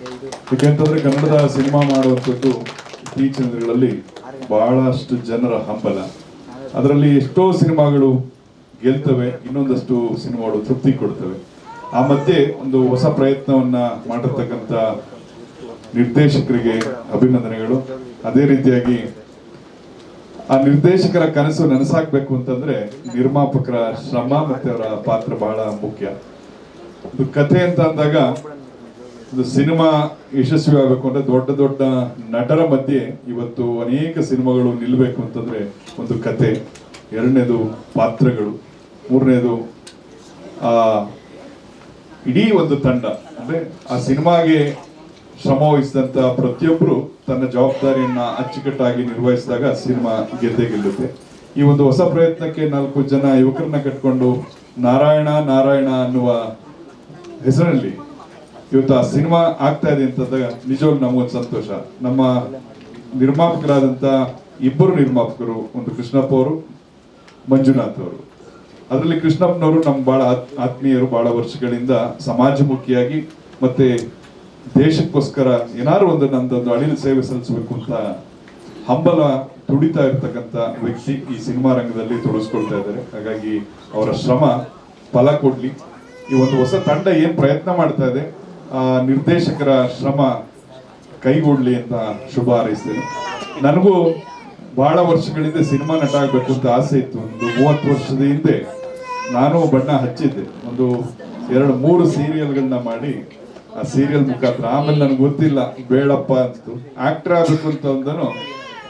ಯಾಕೆಂತಂದ್ರೆ ಕನ್ನಡದ ಸಿನಿಮಾ ಮಾಡುವಂಥದ್ದು ಇತ್ತೀಚಿನ ದಿನಗಳಲ್ಲಿ ಬಹಳಷ್ಟು ಜನರ ಹಂಬಲ. ಅದರಲ್ಲಿ ಎಷ್ಟೋ ಸಿನಿಮಾಗಳು ಗೆಲ್ತವೆ, ಇನ್ನೊಂದಷ್ಟು ಸಿನಿಮಾಗಳು ತೃಪ್ತಿ ಕೊಡ್ತವೆ. ಆ ಮಧ್ಯೆ ಒಂದು ಹೊಸ ಪ್ರಯತ್ನವನ್ನ ಮಾಡಿರ್ತಕ್ಕಂಥ ನಿರ್ದೇಶಕರಿಗೆ ಅಭಿನಂದನೆಗಳು. ಅದೇ ರೀತಿಯಾಗಿ ಆ ನಿರ್ದೇಶಕರ ಕನಸು ನನಸಾಗಬೇಕು ಅಂತಂದ್ರೆ ನಿರ್ಮಾಪಕರ ಶ್ರಮ ಮತ್ತೆ ಅವರ ಪಾತ್ರ ಬಹಳ ಮುಖ್ಯ. ಕಥೆ ಅಂತ ಅಂದಾಗ ಇದು ಸಿನಿಮಾ ಯಶಸ್ವಿ ಆಗಬೇಕು ಅಂದ್ರೆ ದೊಡ್ಡ ದೊಡ್ಡ ನಟರ ಮಧ್ಯೆ ಇವತ್ತು ಅನೇಕ ಸಿನಿಮಾಗಳು ನಿಲ್ಲಬೇಕು ಅಂತಂದ್ರೆ ಒಂದು ಕತೆ. ಎರಡನೇದು ಪಾತ್ರಗಳು. ಮೂರನೇದು, ಆ, ಇಡೀ ಒಂದು ತಂಡ. ಅಂದ್ರೆ ಆ ಸಿನಿಮಾಗೆ ಶ್ರಮ ವಹಿಸಿದಂತ ಪ್ರತಿಯೊಬ್ಬರು ತನ್ನ ಜವಾಬ್ದಾರಿಯನ್ನ ಅಚ್ಚುಕಟ್ಟಾಗಿ ನಿರ್ವಹಿಸಿದಾಗ ಸಿನಿಮಾ ಗೆದ್ದೇ ಗೆಲ್ಲುತ್ತೆ. ಈ ಒಂದು ಹೊಸ ಪ್ರಯತ್ನಕ್ಕೆ ನಾಲ್ಕು ಜನ ಯುವಕರನ್ನ ಕಟ್ಕೊಂಡು ನಾರಾಯಣ ನಾರಾಯಣ ಅನ್ನುವ ಹೆಸರಿನಲ್ಲಿ ಇವತ್ತು ಆ ಸಿನಿಮಾ ಆಗ್ತಾ ಇದೆ ಅಂತಂದಾಗ ನಿಜವಾಗ್ಲೂ ನಮಗೊಂದು ಸಂತೋಷ. ನಮ್ಮ ನಿರ್ಮಾಪಕರಾದಂತ ಇಬ್ಬರು ನಿರ್ಮಾಪಕರು, ಒಂದು ಕೃಷ್ಣಪ್ಪ ಅವರು, ಮಂಜುನಾಥ್ ಅವರು. ಅದರಲ್ಲಿ ಕೃಷ್ಣಪ್ಪನವರು ನಮ್ಮ ಬಹಳ ಆತ್- ಆತ್ಮೀಯರು ಬಹಳ ವರ್ಷಗಳಿಂದ ಸಮಾಜಮುಖಿಯಾಗಿ ಮತ್ತೆ ದೇಶಕ್ಕೋಸ್ಕರ ಏನಾದ್ರು ಒಂದು ನಂದೊಂದು ಅಳಿಲು ಸೇವೆ ಸಲ್ಲಿಸಬೇಕು ಅಂತ ಹಂಬಲ ತುಡಿತಾ ಇರ್ತಕ್ಕಂಥ ವ್ಯಕ್ತಿ ಈ ಸಿನಿಮಾ ರಂಗದಲ್ಲಿ ತೊಡಗಿಸ್ಕೊಳ್ತಾ ಇದ್ದಾರೆ. ಹಾಗಾಗಿ ಅವರ ಶ್ರಮ ಫಲ ಕೊಡ್ಲಿ. ಈ ಒಂದು ಹೊಸ ತಂಡ ಏನ್ ಪ್ರಯತ್ನ ಮಾಡ್ತಾ ಇದೆ ನಿರ್ದೇಶಕರ ಶ್ರಮ ಕೈಗೂಡ್ಲಿ ಅಂತ ಶುಭ ಹಾರೈಸ್ತೇನೆ. ನನಗೂ ಬಹಳ ವರ್ಷಗಳಿಂದ ಸಿನಿಮಾ ನಟ ಆಗಬೇಕು ಅಂತ ಆಸೆ ಇತ್ತು. ಒಂದು ಮೂವತ್ತು ವರ್ಷದ ಹಿಂದೆ ನಾನು ಬಣ್ಣ ಹಚ್ಚಿದ್ದೆ. ಒಂದು ಎರಡು, ಮೂರು ಸೀರಿಯಲ್ಗಳನ್ನ ಮಾಡಿ ಆ ಸೀರಿಯಲ್ ಮುಖಾಂತರ. ಆಮೇಲೆ ನನಗೆ ಗೊತ್ತಿಲ್ಲ, ಬೇಡಪ್ಪ ಅಂತು. ಆಕ್ಟರ್ ಆಗಬೇಕು ಅಂತ ಅಂದನು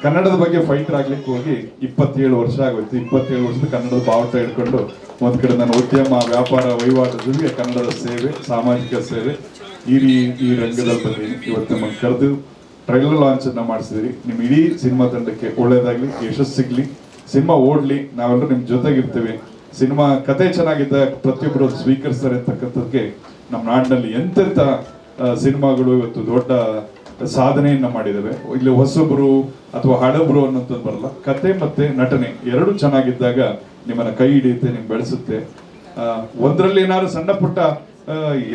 ಕನ್ನಡದ ಬಗ್ಗೆ ಫೈಟರ್ ಆಗ್ಲಿಕ್ಕೆ ಹೋಗಿ ಇಪ್ಪತ್ತೇಳು ವರ್ಷ ಆಗೋಯ್ತು. ಇಪ್ಪತ್ತೇಳು ವರ್ಷದ ಕನ್ನಡದ ಬಾವುಟ ಹಿಡ್ಕೊಂಡು ಒಂದ್ ಕಡೆ ನನ್ನ ಉದ್ಯಮ, ವ್ಯಾಪಾರ, ವಹಿವಾಟು, ಜೊತೆಗೆ ಕನ್ನಡದ ಸೇವೆ, ಸಾಮಾಜಿಕ ಸೇವೆ ಈ ರೀ, ಈ ರಂಗದಲ್ಲಿ ಬಂದೀನಿ ಇವತ್ತು ನಮ್ಮನ್ನು ಕರೆದು ಟ್ರೈಲರ್ ಲಾಂಚ್ ಅನ್ನ ಮಾಡಿಸಿದ್ರಿ. ನಿಮ್ಮ ಇಡೀ ಸಿನಿಮಾ ತಂಡಕ್ಕೆ ಒಳ್ಳೆಯದಾಗಲಿ ಯಶಸ್ಸು ಸಿಗ್ಲಿ ಸಿನಿಮಾ ಓಡ್ಲಿ, ನಾವೆಲ್ಲರೂ ನಿಮ್ ಜೊತೆಗಿರ್ತೀವಿ. ಸಿನಿಮಾ ಕತೆ ಚೆನ್ನಾಗಿದ್ದ ಪ್ರತಿಯೊಬ್ಬರು ಸ್ವೀಕರಿಸ್ತಾರೆ ಅಂತಕ್ಕಂಥದ್ದಕ್ಕೆ ನಮ್ಮ ನಾಡಿನಲ್ಲಿ ಎಂತೆಂಥ ಸಿನಿಮಾಗಳು ಇವತ್ತು ದೊಡ್ಡ ಸಾಧನೆಯನ್ನ ಮಾಡಿದ್ದಾವೆ ಇಲ್ಲಿ ಹೊಸಬ್ರು ಅಥವಾ ಹಳಬ್ರು ಅನ್ನೋಂಥದ್ದು ಬರಲ್ಲ. ಕತೆ ಮತ್ತೆ ನಟನೆ ಎರಡು ಚೆನ್ನಾಗಿದ್ದಾಗ ನಿಮ್ಮನ್ನ ಕೈ ಹಿಡಿಯುತ್ತೆ ನಿಮ್ ಬೆಳೆಸುತ್ತೆ. ಒಂದರಲ್ಲಿ ಏನಾದ್ರು ಸಣ್ಣ ಪುಟ್ಟ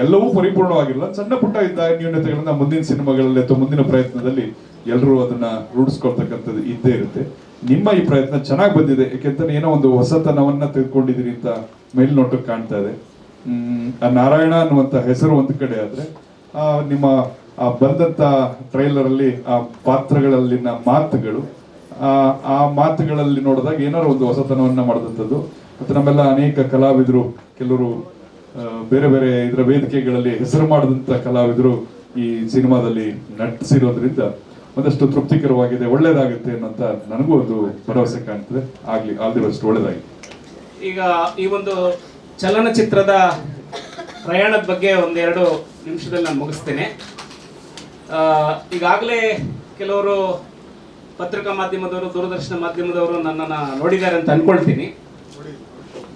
ಎಲ್ಲವೂ ಪರಿಪೂರ್ಣವಾಗಿಲ್ಲ. ಸಣ್ಣ ಪುಟ್ಟ ಇದ್ದ ನ್ಯೂನತೆಗಳನ್ನ ಮುಂದಿನ ಸಿನಿಮಾಗಳಲ್ಲಿ ಅಥವಾ ಮುಂದಿನ ಪ್ರಯತ್ನದಲ್ಲಿ ಎಲ್ಲರೂ ಅದನ್ನ ರೂಢಿಸ್ಕೊಳ್ತಕ್ಕಂಥದ್ದು ಇದ್ದೇ ಇರುತ್ತೆ. ನಿಮ್ಮ ಈ ಪ್ರಯತ್ನ ಚೆನ್ನಾಗಿ ಬಂದಿದೆ ಯಾಕೆಂತಂದ್ರೆ ಏನೋ ಒಂದು ಹೊಸತನವನ್ನ ತೆಗೆದುಕೊಂಡಿದ್ದೀರಿ ಅಂತ ಮೇಲ್ನೋಟಕ್ಕೆ ಕಾಣ್ತಾ ಇದೆ. ಆ ನಾರಾಯಣ ಅನ್ನುವಂತ ಹೆಸರು ಒಂದು ಕಡೆ ಆದ್ರೆ ನಿಮ್ಮ, ಆ ಬಂದಂತ ಟ್ರೈಲರ್ ಅಲ್ಲಿ ಆ ಪಾತ್ರಗಳಲ್ಲಿನ ಮಾತುಗಳು ಆ ಮಾತುಗಳಲ್ಲಿ ನೋಡಿದಾಗ ಏನಾರು ಒಂದು ಹೊಸತನವನ್ನ ಮಾಡಿದಂಥದ್ದು. ಮತ್ತೆ ನಮ್ಮೆಲ್ಲ ಅನೇಕ ಕಲಾವಿದರು, ಕೆಲವರು ಬೇರೆ ಬೇರೆ ಇದರ ವೇದಿಕೆಗಳಲ್ಲಿ ಹೆಸರು ಮಾಡಿದಂತ ಕಲಾವಿದರು ಈ ಸಿನಿಮಾದಲ್ಲಿ ನಟಿಸಿರೋದ್ರಿಂದ ಒಂದಷ್ಟು ತೃಪ್ತಿಕರವಾಗಿದೆ, ಒಳ್ಳೇದಾಗುತ್ತೆ ಅನ್ನೋಂತ ನನಗೂ ಒಂದು ಭರವಸೆ ಕಾಣ್ತದೆ. ಆಗ್ಲಿ ಆಲ್ ದಿ ಬೆಸ್ಟ್ ಈಗ ಈ ಒಂದು ಚಲನಚಿತ್ರದ ಪ್ರಯಾಣದ ಬಗ್ಗೆ ಒಂದೆರಡು ನಿಮಿಷದಲ್ಲಿ ನಾನು ಮುಗಿಸ್ತೇನೆ. ಈಗಾಗಲೇ ಕೆಲವರು ಪತ್ರಿಕಾ ಮಾಧ್ಯಮದವರು, ದೂರದರ್ಶನ ಮಾಧ್ಯಮದವರು ನನ್ನನ್ನು ನೋಡಿದ್ದಾರೆ ಅಂತ ಅನ್ಕೊಳ್ತೀನಿ.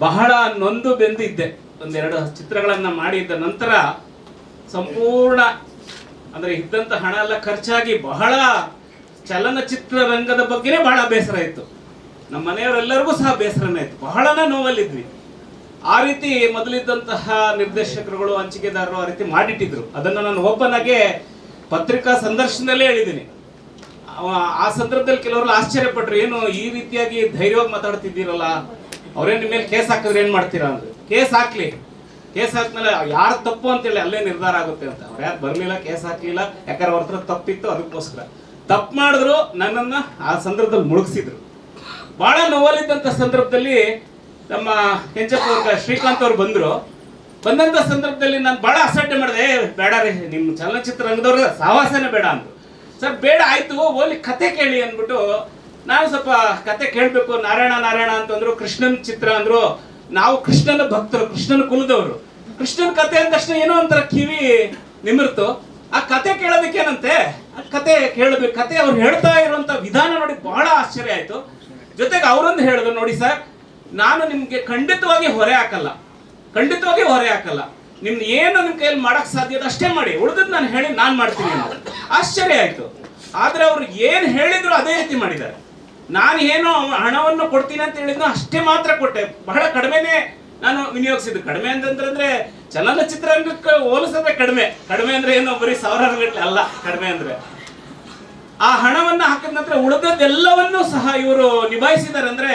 ಬಹಳ ನೊಂದು ಬೆಂದಿದ್ದೆ. ಒಂದೆರಡು ಚಿತ್ರಗಳನ್ನು ಮಾಡಿದ್ದ ನಂತರ ಸಂಪೂರ್ಣ, ಅಂದರೆ ಇದ್ದಂಥ ಹಣ ಎಲ್ಲ ಖರ್ಚಾಗಿ ಬಹಳ ಚಲನಚಿತ್ರ ರಂಗದ ಬಗ್ಗೆನೇ ಬಹಳ ಬೇಸರ ಇತ್ತು. ನಮ್ಮ ಮನೆಯವರೆಲ್ಲರಿಗೂ ಸಹ ಬೇಸರನೇ ಇತ್ತು. ಬಹಳನೇ ನೋವಲ್ಲಿದ್ವಿ. ಆ ರೀತಿ ಮೊದಲಿದ್ದಂತಹ ನಿರ್ದೇಶಕರುಗಳು, ಹಂಚಿಕೆದಾರರು ಆ ರೀತಿ ಮಾಡಿಟ್ಟಿದ್ರು. ಅದನ್ನು ನಾನು ಒಬ್ಬನಾಗೆ ಪತ್ರಿಕಾ ಸಂದರ್ಶನದಲ್ಲೇ ಹೇಳಿದ್ದೀನಿ. ಆ ಸಂದರ್ಭದಲ್ಲಿ ಕೆಲವರು ಆಶ್ಚರ್ಯಪಟ್ರು ಏನು ಈ ರೀತಿಯಾಗಿ ಧೈರ್ಯವಾಗಿ ಮಾತಾಡ್ತಿದ್ದೀರಲ್ಲ? ಅವ್ರೇನ್ ನಿಮ್ಮ ಮೇಲೆ ಕೇಸ್ ಹಾಕಿದ್ರೆ ಏನ್ ಮಾಡ್ತೀರಾ? ಅಂದ್ರೆ. ಕೇಸ್ ಹಾಕ್ಲಿ. ಕೇಸ್ ಹಾಕ್ಮೇಲೆ ಯಾರು ತಪ್ಪು ಅಂತೇಳಿ ಅಲ್ಲೇ ನಿರ್ಧಾರ ಆಗುತ್ತೆ ಅಂತ. ಅವ್ರು ಯಾರು ಬರ್ಲಿಲ್ಲ ಕೇಸ್ ಹಾಕ್ಲಿಲ್ಲ ಯಾಕಂದ್ರೆ ಅವ್ರ ಹತ್ರ ತಪ್ಪಿತ್ತು ಅದಕ್ಕೋಸ್ಕರ. ತಪ್ಪು ಮಾಡಿದ್ರು ನನ್ನನ್ನ ಆ ಸಂದರ್ಭದಲ್ಲಿ ಮುಳುಗಿಸಿದ್ರು. ಬಹಳ ನೋವಲ್ಲಿದ್ದಂತ ಸಂದರ್ಭದಲ್ಲಿ ನಮ್ಮ ಕೆಂಚಪ್ಪ ಅವ್ರ ಶ್ರೀಕಾಂತ್ ಅವ್ರು ಬಂದ್ರು. ಬಂದಂತ ಸಂದರ್ಭದಲ್ಲಿ ನಾನು ಬಹಳ ಅಸಡ್ಡೆ ಮಾಡಿದೆ "ಏ, ಬೇಡ ರೀ ನಿಮ್ಮ ಚಲನಚಿತ್ರ ರಂಗದವ್ರ ಸಾಹಸನೇ ಬೇಡ ಅಂದ್ರು. ಸರ್, ಬೇಡ, ಆಯ್ತು, ಓಲಿ ಕತೆ ಕೇಳಿ ಅಂದ್ಬಿಟ್ಟು ನಾನು ಸ್ವಲ್ಪ ಕತೆ ಕೇಳಬೇಕು. ನಾರಾಯಣ ನಾರಾಯಣ ಅಂತಂದ್ರು, ಕೃಷ್ಣನ್ ಚಿತ್ರ ಅಂದ್ರು. ನಾವು ಕೃಷ್ಣನ ಭಕ್ತರು, ಕೃಷ್ಣನ ಕುಲದವರು. ಕೃಷ್ಣನ್ ಕತೆ ಅಂದ ತಕ್ಷಣ ಏನೋ ಒಂಥರ ಕಿವಿ ನಿಮಿರ್ತು. ಆ ಕತೆ ಕೇಳೋದಕ್ಕೇನಂತೆ ಆ ಕತೆ ಕೇಳಬೇಕು. ಕತೆ ಅವ್ರು ಹೇಳ್ತಾ ಇರುವಂತ ವಿಧಾನ ನೋಡಿ ಬಹಳ ಆಶ್ಚರ್ಯ ಆಯ್ತು. ಜೊತೆಗೆ ಅವರೊಂದು ಹೇಳಿದ್ರು, ನೋಡಿ ಸರ್, ನಾನು ನಿಮ್ಗೆ ಖಂಡಿತವಾಗಿ ಹೊರೆ ಹಾಕಲ್ಲ. ಖಂಡಿತವಾಗಿ ಹೊರೆ ಹಾಕಲ್ಲ. ನಿಮ್ದು ಏನು ನಿಮ್ಮ ಕೈಯಲ್ಲಿ ಮಾಡಕ್ ಸಾಧ್ಯ ಅಷ್ಟೇ ಮಾಡಿ. ಉಳಿದದ್ದು ನಾನು ಹೇಳಿ ನಾನು ಮಾಡ್ತೀನಿ ಅಂತ. ಆಶ್ಚರ್ಯ ಆಯ್ತು. ಆದ್ರೆ ಅವ್ರು ಏನು ಹೇಳಿದ್ರು ಅದೇ ರೀತಿ ಮಾಡಿದ್ದಾರೆ. ನಾನು ಏನು ಹಣವನ್ನು ಕೊಡ್ತೀನಿ ಅಂತ ಹೇಳಿದ್ನೋ ಅಷ್ಟೇ ಮಾತ್ರ ಕೊಟ್ಟೆ. ಬಹಳ ಕಡಿಮೆನೆ ನಾನು ವಿನಿಯೋಗಿಸಿದ್ದು. ಕಡಿಮೆ ಅಂತಂದ್ರೆ ಚಲನಚಿತ್ರರಂಗಕ್ಕೆ ಹೋಲಿಸೋದೇ ಕಡಿಮೆ. ಕಡಿಮೆ ಅಂದ್ರೆ ಏನು ಬರೀ ಸಾವಿರಾರು ಗಂಟೆ ಅಲ್ಲ, ಕಡಿಮೆ ಅಂದ್ರೆ. ಆ ಹಣವನ್ನ ಹಾಕಿದ ನಂತರ ಉಳಿದದ್ದೆಲ್ಲವನ್ನೂ ಸಹ ಇವರು ನಿಭಾಯಿಸಿದ್ದಾರೆ ಅಂದ್ರೆ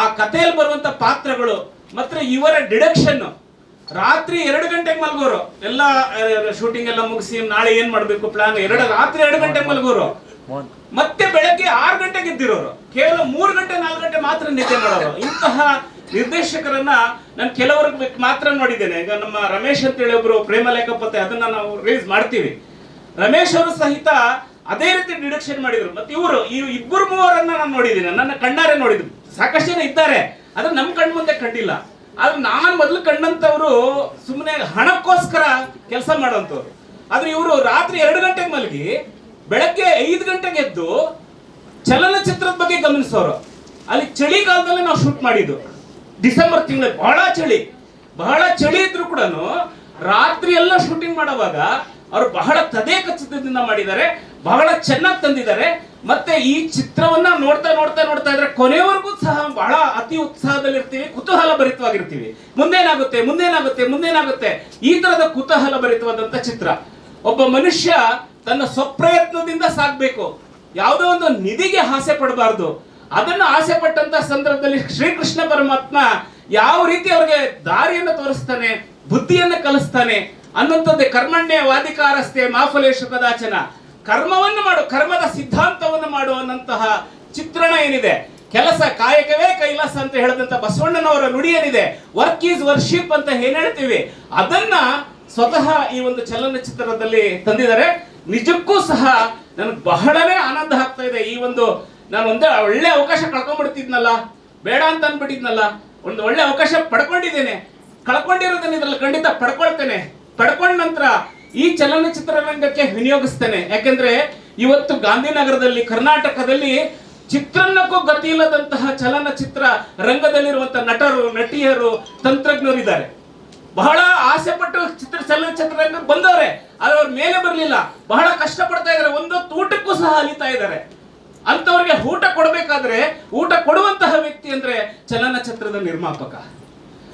ಆ ಕಥೆಯಲ್ಲಿ ಬರುವಂತ ಪಾತ್ರಗಳು ಮತ್ತೆ ಇವರ ಡಿಡಕ್ಷನ್ ರಾತ್ರಿ ಎರಡು ಗಂಟೆಗೆ ಮಲಗೋರು. ಎಲ್ಲ ಶೂಟಿಂಗ್ ಎಲ್ಲ ಮುಗಿಸಿ ನಾಳೆ ಏನ್ ಮಾಡ್ಬೇಕು ಪ್ಲಾನ್ ಎರಡು, ರಾತ್ರಿ ಎರಡು ಗಂಟೆಗೆ ಮಲಗೋರು. ಮತ್ತೆ ಬೆಳಗ್ಗೆ ಆರು ಗಂಟೆಗೆ ಇದ್ದಿರೋರು ಕೇವಲ ಮೂರು ಗಂಟೆ, ನಾಲ್ಕು ಗಂಟೆ ಮಾತ್ರ ನಿದ್ದೆ ಮಾಡೋರು. ಇಂತಹ ನಿರ್ದೇಶಕರನ್ನ ನಾನು ಕೆಲವ್ರಿಗೆ ಮಾತ್ರ ನೋಡಿದ್ದೇನೆ. ಈಗ ನಮ್ಮ ರಮೇಶ್ ಅಂತೇಳಿ ಒಬ್ರು ಪ್ರೇಮ ಲೇಖಪತ್ತೆ ಅದನ್ನ ನಾವು ರಿಲೀಸ್ ಮಾಡ್ತೀವಿ. ರಮೇಶ್ ಅವರು ಸಹಿತ ಅದೇ ರೀತಿ ಡಿಡಕ್ಷನ್ ಮಾಡಿದ್ರು. ಮತ್ತೆ ಇವರು, ಈ ಇಬ್ಬರು ಮೂವರನ್ನ ನಾನು ನೋಡಿದ್ದೀನಿ. ನನ್ನ ಕಣ್ಣಾರೆ ನೋಡಿದ್ರು. ಸಾಕಷ್ಟು ಜನ ಇದ್ದಾರೆ. ಆದ್ರೆ ನಮ್ಮ ಕಣ್ಣು ಮುಂದೆ ಕಂಡಿಲ್ಲ. ಆದ್ರೆ ನಾನು ಮೊದಲು ಕಂಡಂತವ್ರು ಸುಮ್ಮನೆ ಹಣಕ್ಕೋಸ್ಕರ ಕೆಲಸ ಮಾಡೋಂಥವ್ರು ಆದ್ರೆ ಇವರು ರಾತ್ರಿ ಎರಡು ಗಂಟೆಗೆ ಮಲಗಿ, ಬೆಳಗ್ಗೆ ಐದು ಗಂಟೆಗೆ ಎದ್ದು ಚಲನಚಿತ್ರದ ಬಗ್ಗೆ ಗಮನಿಸೋರು. ಅಲ್ಲಿ ಚಳಿಗಾಲದಲ್ಲಿ ನಾವು ಶೂಟ್ ಮಾಡಿದ್ದು. ಡಿಸೆಂಬರ್ ತಿಂಗಳಲ್ಲಿ ಬಹಳ ಚಳಿ. ಬಹಳ ಚಳಿ ಇದ್ರು ಕೂಡ ರಾತ್ರಿ ಎಲ್ಲ ಶೂಟಿಂಗ್ ಮಾಡುವಾಗ ಅವರು ಬಹಳ ತದೇಕ ಚಿತ್ರದಿಂದ ಮಾಡಿದ್ದಾರೆ, ಬಹಳ ಚೆನ್ನಾಗಿ ತಂದಿದ್ದಾರೆ. ಮತ್ತೆ ಈ ಚಿತ್ರವನ್ನ ನೋಡ್ತಾ ನೋಡ್ತಾ ನೋಡ್ತಾ ಇದ್ರೆ ಕೊನೆಯವರೆಗೂ ಸಹ ಬಹಳ ಅತಿ ಉತ್ಸಾಹದಲ್ಲಿ ಇರ್ತೀವಿ ಕುತೂಹಲ ಭರಿತವಾಗಿರ್ತೀವಿ ಮುಂದೇನಾಗುತ್ತೆ ಮುಂದೇನಾಗುತ್ತೆ ಮುಂದೇನಾಗುತ್ತೆ? ಈ ತರದ ಕುತೂಹಲ ಭರಿತವಾದಂತ ಚಿತ್ರ. ಒಬ್ಬ ಮನುಷ್ಯ ತನ್ನ ಸ್ವಪ್ರಯತ್ನದಿಂದ ಸಾಗ್ಬೇಕು. ಯಾವುದೋ ಒಂದು ನಿಧಿಗೆ ಆಸೆ ಪಡಬಾರ್ದು. ಅದನ್ನು ಆಸೆ ಪಟ್ಟಂತ ಸಂದರ್ಭದಲ್ಲಿ ಶ್ರೀಕೃಷ್ಣ ಪರಮಾತ್ಮ ಯಾವ ರೀತಿ ಅವ್ರಿಗೆ ದಾರಿಯನ್ನು ತೋರಿಸ್ತಾನೆ, ಬುದ್ಧಿಯನ್ನು ಕಲಿಸ್ತಾನೆ ಅನ್ನುವಂಥದ್ದೇ ಕರ್ಮಣ್ಯ ವಾದಿಕಾರಸ್ತೆ ಮಾಫಲೇಶ ಕರ್ಮವನ್ನು ಮಾಡು, ಕರ್ಮದ ಸಿದ್ಧಾಂತವನ್ನು ಮಾಡುವಂತಹ ಚಿತ್ರಣ ಏನಿದೆ? ಕೆಲಸ ಕಾಯಕವೇ ಕೈಲಾಸ ಅಂತ ಹೇಳಿದಂತ ಬಸವಣ್ಣನವರ ನುಡಿ ಏನಿದೆ? ವರ್ಕ್ ಈಸ್ ವರ್ಷಿಪ್ ಅಂತ ಏನ್ ಹೇಳ್ತೀವಿ? ಅದನ್ನ ಸ್ವತಃ ಈ ಒಂದು ಚಲನಚಿತ್ರದಲ್ಲಿ ತಂದಿದ್ದಾರೆ. ನಿಜಕ್ಕೂ ಸಹ ನನಗೆ ಬಹಳನೇ ಆನಂದ ಆಗ್ತಾ ಇದೆ. ಈ ಒಂದು ನಾನು ಒಂದು ಒಳ್ಳೆ ಅವಕಾಶ ಕಳ್ಕೊಂಡ್ಬಿಡ್ತಿದ್ನಲ್ಲ ಬೇಡ ಅಂತ ಅನ್ಬಿಟ್ಟಿದ್ನಲ್ಲ ಒಂದು ಒಳ್ಳೆ ಅವಕಾಶ ಪಡ್ಕೊಂಡಿದ್ದೇನೆ. ಕಳ್ಕೊಂಡಿರೋದನ್ನ ಇದ್ರಲ್ಲಿ ಖಂಡಿತ ಪಡ್ಕೊಳ್ತೇನೆ. ಪಡ್ಕೊಂಡ ನಂತರ ಈ ಚಲನಚಿತ್ರರಂಗಕ್ಕೆ ವಿನಿಯೋಗಿಸ್ತೇನೆ. ಯಾಕೆಂದ್ರೆ ಇವತ್ತು ಗಾಂಧಿನಗರದಲ್ಲಿ, ಕರ್ನಾಟಕದಲ್ಲಿ ಚಿತ್ರನ್ನಕ್ಕೂ ಗತಿ ಇಲ್ಲದಂತಹ ಚಲನಚಿತ್ರ ರಂಗದಲ್ಲಿರುವಂತಹ ನಟರು, ನಟಿಯರು, ತಂತ್ರಜ್ಞರು ಇದ್ದಾರೆ. ಬಹಳ ಆಸೆ ಪಟ್ಟು ಚಿತ್ರ, ಚಲನಚಿತ್ರ ರಂಗಕ್ಕೆ ಬಂದವರೆ. ಆದ್ರೆ ಅವ್ರ ಮೇಲೆ ಬರಲಿಲ್ಲ. ಬಹಳ ಕಷ್ಟ ಪಡ್ತಾ ಇದ್ದಾರೆ. ಒಂದೊತ್ತು ಊಟಕ್ಕೂ ಸಹ ಅಲಿತಾ ಇದ್ದಾರೆ. ಅಂತವ್ರಿಗೆ ಊಟ ಕೊಡಬೇಕಾದ್ರೆ ಊಟ ಕೊಡುವಂತಹ ವ್ಯಕ್ತಿ ಅಂದ್ರೆ ಚಲನಚಿತ್ರದ ನಿರ್ಮಾಪಕ.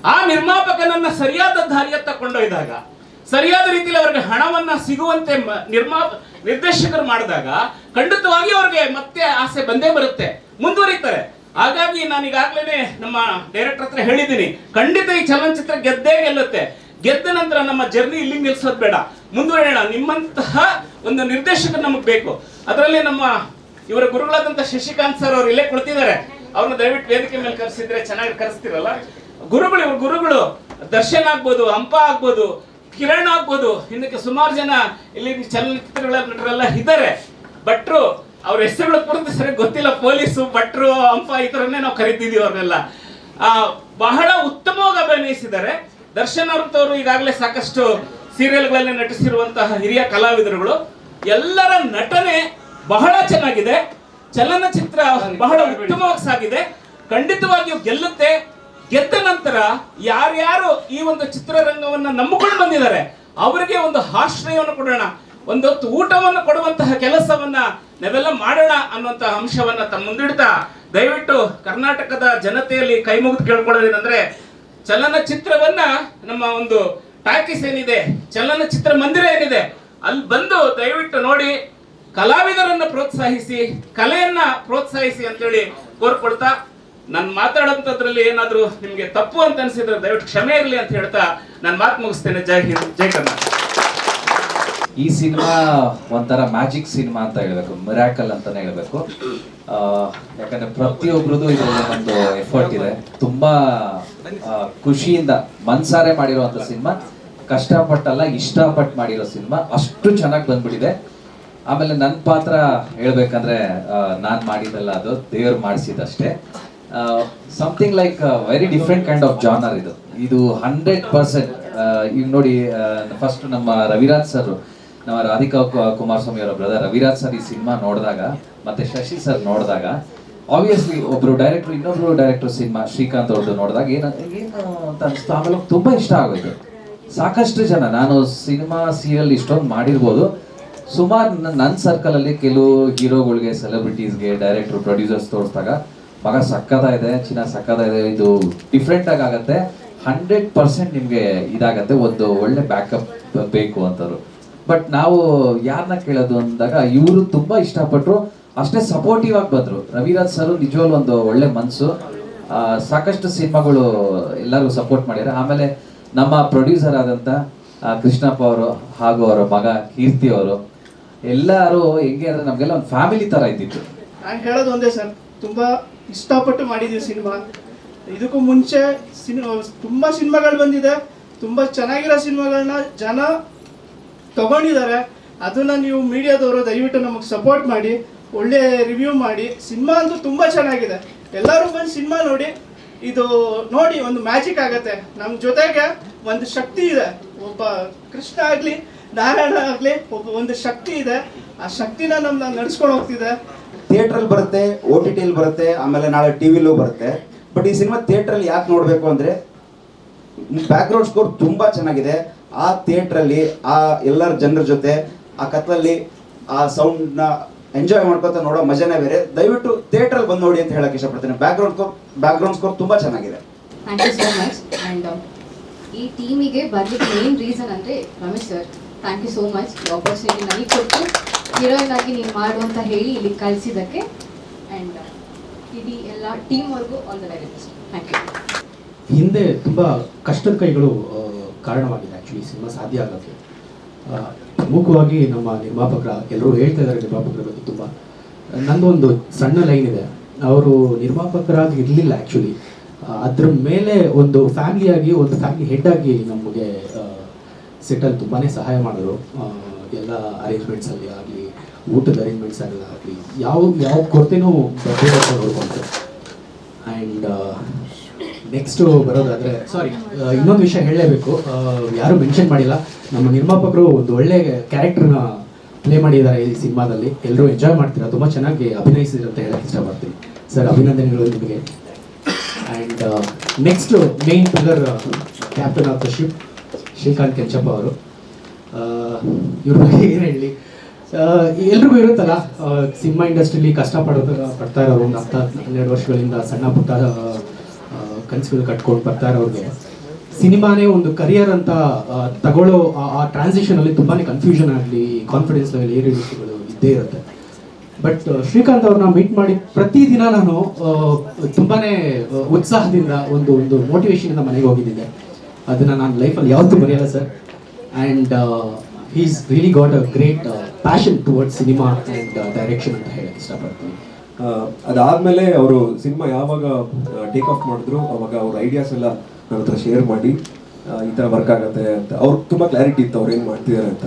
ಆ ನಿರ್ಮಾಪಕನನ್ನ ಸರಿಯಾದ ದಾರಿಯತ್ತ ಕೊಂಡೊಯ್ದಾಗ ಸರಿಯಾದ ರೀತಿಯಲ್ಲಿ ಅವರಿಗೆ ಹಣವನ್ನ ಸಿಗುವಂತೆ ನಿರ್ಮಾ, ನಿರ್ದೇಶಕರು ಮಾಡಿದಾಗ ಖಂಡಿತವಾಗಿ ಅವ್ರಿಗೆ ಮತ್ತೆ ಆಸೆ ಬಂದೇ ಬರುತ್ತೆ, ಮುಂದುವರಿತಾರೆ. ಹಾಗಾಗಿ ನಾನು ಈಗಾಗಲೇ ನಮ್ಮ ಡೈರೆಕ್ಟರ್ ಹತ್ರ ಹೇಳಿದ್ದೀನಿ, ಖಂಡಿತ ಈ ಚಲನಚಿತ್ರ ಗೆದ್ದೇ ಗೆಲ್ಲುತ್ತೆ. ಗೆದ್ದ ನಂತರ ನಮ್ಮ ಜರ್ನಿ ಇಲ್ಲಿ ನಿಲ್ಸೋದು ಬೇಡ. ಮುಂದುವರಿಯೋಣ, ನಿಮ್ಮಂತಹ ಒಂದು ನಿರ್ದೇಶಕರು ನಮಗೆ ಬೇಕು. ಅದರಲ್ಲಿ ನಮ್ಮ ಇವರ ಗುರುಗಳಾದಂತ ಶಶಿಕಾಂತ್ ಸರ್ ಅವರು ಇಲ್ಲೇ ಕುಳಿತಿದ್ದಾರೆ. ಅವ್ರನ್ನ ದಯವಿಟ್ಟು ವೇದಿಕೆ ಮೇಲೆ ಕರೆಸಿದ್ರೆ ಚೆನ್ನಾಗಿ ಕರೆಸ್ತಿರಲ್ಲ? ಗುರುಗಳು ಇವ್ರ ಗುರುಗಳು, ದರ್ಶನ್ ಆಗ್ಬೋದು, ಹಂಪ ಆಗ್ಬೋದು ಕಿರಣ್ ಆಗ್ಬೋದು ಇನ್ನಕ್ಕೆ ಸುಮಾರು ಜನ ಇಲ್ಲಿ ಚಲನಚಿತ್ರಗಳ ನಟರೆಲ್ಲ ಇದ್ದಾರೆ. ಭಟ್ರು, ಅವ್ರ ಹೆಸರುಗಳು ಪೂರ್ತಿ ಸರಿ ಗೊತ್ತಿಲ್ಲ. ಪೊಲೀಸು, ಭಟ್ರು, ಹಂಪ ಈ ತರನೇ ನಾವು ಕರಿತಿದೀವಿ ಅವ್ರನ್ನೆಲ್ಲ. ಬಹಳ ಉತ್ತಮವಾಗಿ ಅಭಿನಯಿಸಿದ್ದಾರೆ. ದರ್ಶನ್ ಅವ್ರಂತವ್ರು ಈಗಾಗಲೇ ಸಾಕಷ್ಟು ಸೀರಿಯಲ್ಗಳಲ್ಲಿ ನಟಿಸಿರುವಂತಹ ಹಿರಿಯ ಕಲಾವಿದರುಗಳು. ಎಲ್ಲರ ನಟನೆ ಬಹಳ ಚೆನ್ನಾಗಿದೆ. ಚಲನಚಿತ್ರ ಬಹಳ ಉತ್ತಮವಾಗಿ ಸಾಗಿದೆ. ಖಂಡಿತವಾಗಿಯೂ ಗೆಲ್ಲುತ್ತೆ. ಗೆದ್ದ ನಂತರ ಯಾರ್ಯಾರು ಈ ಒಂದು ಚಿತ್ರರಂಗವನ್ನ ನಂಬಿಕೊಂಡು ಬಂದಿದ್ದಾರೆ, ಅವರಿಗೆ ಒಂದು ಆಶ್ರಯವನ್ನು ಕೊಡೋಣ ಒಂದೊತ್ತು ಊಟವನ್ನು ಕೊಡುವಂತಹ ಕೆಲಸವನ್ನ ನಾವೆಲ್ಲ ಮಾಡೋಣ ಅನ್ನುವಂತಹ ಅಂಶವನ್ನ ತಮ್ಮ ಮುಂದಿಡ್ತಾ ದಯವಿಟ್ಟು ಕರ್ನಾಟಕದ ಜನತೆಯಲ್ಲಿ ಕೈ ಮುಗಿದು ಕೇಳ್ಕೊಳ್ಳೋದೇನೆಂದ್ರೆ, ಚಲನಚಿತ್ರವನ್ನ ನಮ್ಮ ಒಂದು ಟಾಕೀಸ್ ಏನಿದೆ, ಚಲನಚಿತ್ರ ಮಂದಿರ ಏನಿದೆ, ಅಲ್ಲಿ ಬಂದು ದಯವಿಟ್ಟು ನೋಡಿ, ಕಲಾವಿದರನ್ನ ಪ್ರೋತ್ಸಾಹಿಸಿ, ಕಲೆಯನ್ನ ಪ್ರೋತ್ಸಾಹಿಸಿ ಅಂತೇಳಿ ಕೋರ್ಕೊಳ್ತಾ ನಾನು ಮಾತಾಡೋಂಥದ್ರಲ್ಲಿ ಏನಾದರೂ ನಿಮಗೆ ತಪ್ಪು ಅಂತ ಅನ್ಸಿದ್ರೆ ದಯವಿಟ್ಟು ಕ್ಷಮೆ ಇರಲಿ ಅಂತ ಹೇಳ್ತಾ ನಾನು ಮಾತು ಮುಗಿಸ್ತೇನೆ. ಜೈ ಹಿಂದ್, ಜೈ ಕರ್ನಾಟಕ. ಈ ಸಿನಿಮಾ ಒಂಥರ ಮ್ಯಾಜಿಕ್ ಸಿನಿಮಾ ಅಂತ ಹೇಳ್ಬೇಕು, ಮಿರಾಕಲ್ ಅಂತಾನೆ ಹೇಳ್ಬೇಕು. ಯಾಕಂದ್ರೆ ಪ್ರತಿಯೊಬ್ರದ್ದು ಇದರಲ್ಲಿ ಒಂದು ಎಫರ್ಟ್ ಇದೆ. ತುಂಬಾ ಖುಷಿಯಿಂದ ಮನ್ಸಾರೆ ಮಾಡಿರುವಂತ ಸಿನಿಮಾ. ಕಷ್ಟಪಟ್ಟಲ್ಲ ಇಷ್ಟಪಟ್ಟು ಮಾಡಿರೋ ಸಿನಿಮಾ. ಅಷ್ಟು ಚೆನ್ನಾಗಿ ಬಂದ್ಬಿಟ್ಟಿದೆ. ಆಮೇಲೆ ನನ್ನ ಪಾತ್ರ ಹೇಳ್ಬೇಕಂದ್ರೆ ನಾನ್ ಮಾಡಿದ್ದಲ್ಲ ಅದು, ದೇವ್ರು ಮಾಡಿಸಿದಷ್ಟೇ something like very different kind of genre ಇದು. ಇದು ಹಂಡ್ರೆಡ್ ಪರ್ಸೆಂಟ್ ಈಗ ನೋಡಿ ಫಸ್ಟ್ ನಮ್ಮ ರವಿರಾಜ್ ಸರ್ ನಮ್ಮ ರಾಧಿಕಾ ಕುಮಾರಸ್ವಾಮಿ ಅವರ ಬ್ರದರ್ ರವಿರಾಜ್ ಸರ್ ಈ ಸಿನಿಮಾ ನೋಡಿದಾಗ, ಮತ್ತೆ ಶಶಿ ಸರ್ ನೋಡಿದಾಗ ಆಬ್ವಿಯಸ್ಲಿ ಒಬ್ರು ಡೈರೆಕ್ಟರ್ ಇನ್ನೊಬ್ರು ಡೈರೆಕ್ಟರ್ ಸಿನಿಮಾ ಶ್ರೀಕಾಂತ್ ಅವ್ರದ್ದು ನೋಡಿದಾಗ ಏನು ಅಂತ ಅನಿಸ್ತು. ಆಮೇಲೆ ತುಂಬ ಇಷ್ಟ ಆಗೋಯ್ತು. ಸಾಕಷ್ಟು ಜನ, ನಾನು ಸಿನಿಮಾ ಸೀರಿಯಲ್ ಇಷ್ಟೊಂದು ಮಾಡಿರ್ಬೋದು. ಸುಮಾರು ನನ್ನ ಸರ್ಕಲಲ್ಲಿ ಕೆಲವು ಹೀರೋಗಳಿಗೆ ಸೆಲೆಬ್ರಿಟೀಸ್ಗೆ ಡೈರೆಕ್ಟರ್ ಪ್ರೊಡ್ಯೂಸರ್ಸ್ ತೋರಿಸಿದಾಗ ಮಗ ಸಕ್ಕದ ಇದೆ ಚಿನ್ನ ಸಕ್ಕದ ಇದೆ ಇದು ಡಿಫ್ರೆಂಟ್ ಆಗಿ ಆಗತ್ತೆ. ಹಂಡ್ರೆಡ್ ಪರ್ಸೆಂಟ್ ನಿಮಗೆ ಇದಾಗತ್ತೆ ಒಂದು ಒಳ್ಳೆ ಬ್ಯಾಕಪ್ ಬೇಕು ಅಂತವ್ರು ಬಟ್ ನಾವು ಯಾರನ್ನ ಕೇಳೋದು ಅಂದಾಗ ಇವರು ತುಂಬಾ ಇಷ್ಟಪಟ್ಟರು ಅಷ್ಟೇ ಸಪೋರ್ಟಿವ್ ಆಗಿ ಬಂದರು. ರವಿರಾಜ್ ಸರ್ ನಿಜವಾಗ್ಲೂ ಒಂದು ಒಳ್ಳೆ ಮನಸ್ಸು ಸಾಕಷ್ಟು ಸಿನಿಮಾಗಳು ಎಲ್ಲರಿಗೂ ಸಪೋರ್ಟ್ ಮಾಡಿದ್ರು ಆಮೇಲೆ ನಮ್ಮ ಪ್ರೊಡ್ಯೂಸರ್ ಆದಂತ ಆ, ಕೃಷ್ಣಪ್ಪ ಅವರು ಹಾಗೂ ಅವರ ಮಗ ಕೀರ್ತಿ ಅವರು ಎಲ್ಲರೂ ಹೆಂಗೆ ಅಂದ್ರೆ ನಮಗೆಲ್ಲ ಒಂದು ಫ್ಯಾಮಿಲಿ ತರ ಇದ್ದಿತ್ತು. ನಾನು ಹೇಳೋದು ಒಂದೇ ಸರ್. ತುಂಬ ಇಷ್ಟಪಟ್ಟು ಮಾಡಿದ್ದೀವಿ ಸಿನಿಮಾ. ಇದಕ್ಕೂ ಮುಂಚೆ ಸಿನಿಮಾ ತುಂಬ ಸಿನಿಮಾಗಳು ಬಂದಿದೆ. ತುಂಬ ಚೆನ್ನಾಗಿರೋ ಸಿನಿಮಾಗಳನ್ನ ಜನ ತಗೊಂಡಿದ್ದಾರೆ. ಅದನ್ನ ನೀವು ಮೀಡಿಯಾದವರು ದಯವಿಟ್ಟು ನಮಗೆ ಸಪೋರ್ಟ್ ಮಾಡಿ, ಒಳ್ಳೆ ರಿವ್ಯೂ ಮಾಡಿ. ಸಿನಿಮಾ ಅಂತೂ ತುಂಬ ಚೆನ್ನಾಗಿದೆ. ಎಲ್ಲರೂ ಬಂದು ಸಿನಿಮಾ ನೋಡಿ, ಇದು ನೋಡಿ ಒಂದು ಮ್ಯಾಜಿಕ್ ಆಗತ್ತೆ. ನಮ್ಮ ಜೊತೆಗೆ ಒಂದು ಶಕ್ತಿ ಇದೆ. ಒಬ್ಬ ಕೃಷ್ಣ ಆಗಲಿ, ನಾರಾಯಣ ಆಗಲಿ, ಒಬ್ಬ ಒಂದು ಶಕ್ತಿ ಇದೆ. ಆ ಶಕ್ತಿನ ನಮ್ಮನ್ನ ನಡ್ಸ್ಕೊಂಡು ಹೋಗ್ತಿದೆ. ಥಿಯೇಟ್ರಲ್ಲಿ ಬರುತ್ತೆ ಓ ಟಿ ಟಿಲಿ ಬರುತ್ತೆ, ಆಮೇಲೆ ನಾಳೆ ಟಿ ವಿಲೂ ಬರುತ್ತೆ. ಬಟ್ ಈ ಸಿನಿಮಾ ಥಿಯೇಟ್ರಲ್ಲಿ ಯಾಕೆ ನೋಡಬೇಕು ಅಂದರೆ ಬ್ಯಾಕ್ಗ್ರೌಂಡ್ ಸ್ಕೋರ್ ತುಂಬ ಚೆನ್ನಾಗಿದೆ. ಆ ಥಿಯೇಟ್ರಲ್ಲಿ ಆ ಎಲ್ಲರ ಜನರ ಜೊತೆ, ಆ ಕತ್ಲಲ್ಲಿ ಆ ಸೌಂಡ್ನ ಎಂಜಾಯ್ ಮಾಡ್ಕೊತ ನೋಡೋ ಮಜಾನೇ ಬೇರೆ. ದಯವಿಟ್ಟು ಥಿಯೇಟ್ರಲ್ಲಿ ಬಂದು ನೋಡಿ ಅಂತ ಹೇಳಕ್ಕೆ ಇಷ್ಟಪಡ್ತೀನಿ. ಬ್ಯಾಕ್ಗ್ರೌಂಡ್ ಸ್ಕೋರ್ ಬ್ಯಾಕ್ಗ್ರೌಂಡ್ ಸ್ಕೋರ್ ತುಂಬ ಚೆನ್ನಾಗಿದೆ. ಆ್ಯಂಡ್ ಈ ಟೀಮಿಗೆ ಬರ್ಲಿಕ್ಕೆ ಮೇನ್ ರೀಸನ್ ಅಂದರೆ Ramesh sir thank you so much ಈ ಆಪರ್ಚುನಿಟಿ ನನಗೆ ಕೊಟ್ಟು ಹೀರೋಯಿನ್ ಆಗಿ ನೀವು ಮಾಡು ಅಂತ ಹೇಳಿ ಇಲ್ಲಿ ಕಳಿಸಿದ್ದಕ್ಕೆ ಆ್ಯಂಡ್ ಇಡೀ ಎಲ್ಲ ಟೀಮ್ವರೆಗೂ all the very best thank you ಹಿಂದೆ ತುಂಬ ಕಷ್ಟದ ಕೈಗಳು ಕಾರಣವಾಗಿದೆ ಆ್ಯಕ್ಚುಲಿ ಸಿನಿಮಾ ಸಾಧ್ಯ ಆಗೋಕ್ಕೆ. ಪ್ರಮುಖವಾಗಿ ನಮ್ಮ ನಿರ್ಮಾಪಕರ, ಎಲ್ಲರೂ ಹೇಳ್ತಾ ಇದ್ದಾರೆ ನಿರ್ಮಾಪಕರ ಬಗ್ಗೆ ತುಂಬ. ನಂದೊಂದು ಸಣ್ಣ ಲೈನ್ ಇದೆ. ಅವರು ನಿರ್ಮಾಪಕರಾಗಿ ಇರಲಿಲ್ಲ ಆ್ಯಕ್ಚುಲಿ ಅದ್ರ ಮೇಲೆ ಒಂದು ಫ್ಯಾಮಿಲಿಯಾಗಿ ಒಂದು ಫ್ಯಾಮಿಲಿ ಹೆಡ್ ಆಗಿ ನಮಗೆ ಸೆಟಲ್ ತುಂಬಾ ಸಹಾಯ ಮಾಡಿದ್ರು. ಎಲ್ಲ ಅರೇಂಜ್ಮೆಂಟ್ಸಲ್ಲಿ ಆಗಲಿ, ಊಟದ ಅರೇಂಜ್ಮೆಂಟ್ಸಲ್ಲಿ ಆಗಲಿ, ಯಾವ ಯಾವ ಕೊರತೆನೂ ನೋಡ್ಕೊಂಡ್ರು. ಆ್ಯಂಡ್ ನೆಕ್ಸ್ಟ್ ಬರೋದಾದರೆ ಸಾರಿ ಇನ್ನೊಂದು ವಿಷಯ ಹೇಳಲೇಬೇಕು. ಯಾರು ಮೆನ್ಷನ್ ಮಾಡಿಲ್ಲ. ನಮ್ಮ ನಿರ್ಮಾಪಕರು ಒಂದು ಒಳ್ಳೆ ಕ್ಯಾರೆಕ್ಟರ್ನ ಪ್ಲೇ ಮಾಡಿದ್ದಾರೆ ಈ ಸಿನಿಮಾದಲ್ಲಿ. ಎಲ್ಲರೂ ಎಂಜಾಯ್ ಮಾಡ್ತೀರಾ? ತುಂಬ ಚೆನ್ನಾಗಿ ಅಭಿನಯಿಸಿದ್ರು ಅಂತ ಹೇಳಕ್ಕೆ ಇಷ್ಟಪಡ್ತೀನಿ. ಸರ್, ಅಭಿನಂದನೆಗಳು ನಿಮಗೆ. And next main pillar captain of the ship Srikanth Kenchappa ಅವರು. ಇವ್ರ ಬಗ್ಗೆ ಏನು ಹೇಳಿ? ಎಲ್ರಿಗೂ ಇರುತ್ತಲ್ಲ ಸಿನಿಮಾ ಇಂಡಸ್ಟ್ರಿಲಿ ಕಷ್ಟ ಪಡ್ತಾ ಇರೋರು ಒಂದು ಹತ್ತು ಹನ್ನೆರಡು ವರ್ಷಗಳಿಂದ ಸಣ್ಣ ಪುಟ್ಟ ಕನಸುಗಳು ಕಟ್ಕೊಂಡು ಬರ್ತಾ ಇರೋರಿಗೆ. ಸಿನಿಮಾನೇ ಒಂದು ಕರಿಯರ್ ಅಂತ ತಗೊಳ್ಳೋ, ಆ- ಟ್ರಾನ್ಸಿಷನಲ್ಲಿ ತುಂಬಾನೇ ಕನ್ಫ್ಯೂಷನ್ ಆಗಲಿ ಕಾನ್ಫಿಡೆನ್ಸ್ ಲೆವೆಲ್ ಏರಿಳಿಕೆಗಳು ಇದ್ದೇ ಇರುತ್ತೆ. ಬಟ್ ಶ್ರೀಕಾಂತ್ ಅವ್ರನ್ನ ಮೀಟ್ ಮಾಡಿ ಪ್ರತಿದಿನ ನಾನು ತುಂಬಾ ಉತ್ಸಾಹದಿಂದ ಒಂದು ಒಂದು ಮೋಟಿವೇಶನಿಂದ ಮನೆಗೆ ಹೋಗಿದ್ದೆ ಅದನ್ನ ನಾನು ಲೈಫಲ್ಲಿ ಯಾವತ್ತೂ ಬರೆಯಲ್ಲ sir and is really got a great passion towards cinema and direction ಅಂತ ಹೇಳಕ್ಕೆ ಇಷ್ಟಪಡ್ತೀನಿ. ಅದಾದಮೇಲೆ ಅವರು ಸಿನಿಮಾ ಯಾವಾಗ ಟೇಕ್ ಆಫ್ ಮಾಡಿದ್ರು, ಅವಾಗ ಅವ್ರ ಐಡಿಯಾಸ್ ಎಲ್ಲ ನನ್ನ ಹತ್ರ ಶೇರ್ ಮಾಡಿ ಈ ಥರ ವರ್ಕ್ ಆಗುತ್ತೆ ಅಂತ. ಅವ್ರು ತುಂಬ ಕ್ಲಾರಿಟಿ ಇತ್ತು, ಅವ್ರು ಏನು ಮಾಡ್ತಿದ್ದಾರೆ ಅಂತ.